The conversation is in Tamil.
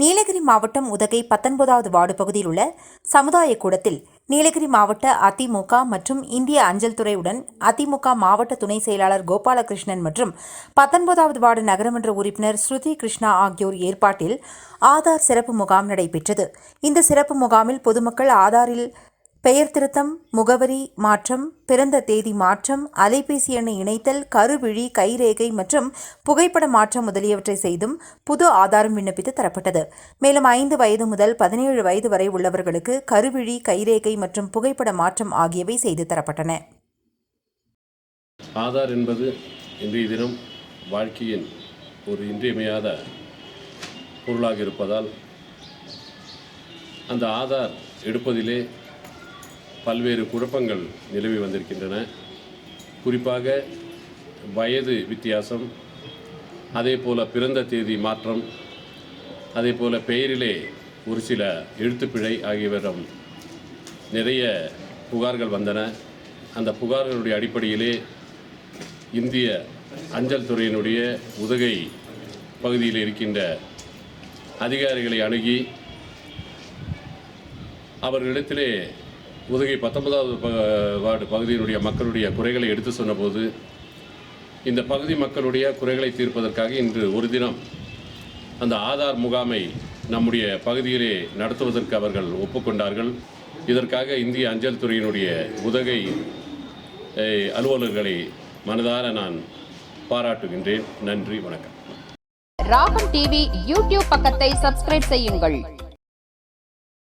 நீலகிரி மாவட்டம் உதகை பத்தொன்பதாவது வார்டு பகுதியில் உள்ள சமுதாய கூடத்தில் நீலகிரி மாவட்ட அதிமுக மற்றும் இந்திய அஞ்சல் துறையுடன் அதிமுக மாவட்ட துணை செயலாளர் கோபாலகிருஷ்ணன் மற்றும் பத்தொன்பதாவது வார்டு நகரமன்ற உறுப்பினர் ஸ்ருதி கிருஷ்ணா ஆகியோர் ஏற்பாட்டில் ஆதார் சிறப்பு முகாம் நடைபெற்றது. இந்த சிறப்பு முகாமில் பொதுமக்கள் ஆதாரில் பெயர் திருத்தம் முகவரி மாற்றம் பிறந்த தேதி மாற்றம் அலைபேசி எண்ணை இணைத்தல் கருவிழி கைரேகை மற்றும் புகைப்பட மாற்றம் முதலியவற்றை செய்தும் புது ஆதாரம் விண்ணப்பித்து தரப்பட்டது. மேலும் ஐந்து வயது முதல் பதினேழு வயது வரை உள்ளவர்களுக்கு கருவிழி கைரேகை மற்றும் புகைப்பட மாற்றம் ஆகியவை செய்து தரப்பட்டன. ஆதார் என்பது இன்றைய தினம் வாழ்க்கையின் ஒரு இன்றியமையாத பொருளாக இருப்பதால் அந்த ஆதார் எடுப்பதிலே பல்வேறு குழப்பங்கள் நிலவி வந்திருக்கின்றன. குறிப்பாக வயது வித்தியாசம் அதே போல் பிறந்த தேதி மாற்றம் அதே போல் பெயரிலே ஒரு சில எழுத்துப்பிழை ஆகியவற்றும் நிறைய புகார்கள் வந்தன. அந்த புகார்களுடைய அடிப்படையிலே இந்திய அஞ்சல் துறையினுடைய உதகை பகுதியில் இருக்கின்ற அதிகாரிகளை அணுகி அவர்களிடத்திலே உதகை பத்தொன்பதாவது ப வார்டு பகுதியினுடைய மக்களுடைய குறைகளை எடுத்து சொன்னபோது இந்த பகுதி மக்களுடைய குறைகளை தீர்ப்பதற்காக இன்று ஒரு தினம் அந்த ஆதார் முகாமை நம்முடைய பகுதியிலே நடத்துவதற்கு அவர்கள் ஒப்புக்கொண்டார்கள். இதற்காக இந்திய அஞ்சல் துறையினுடைய உதகை அலுவலர்களை மனதார நான் பாராட்டுகின்றேன். நன்றி வணக்கம். ராகம் டிவி யூடியூப் பக்கத்தை சப்ஸ்கிரைப் செய்யுங்கள்.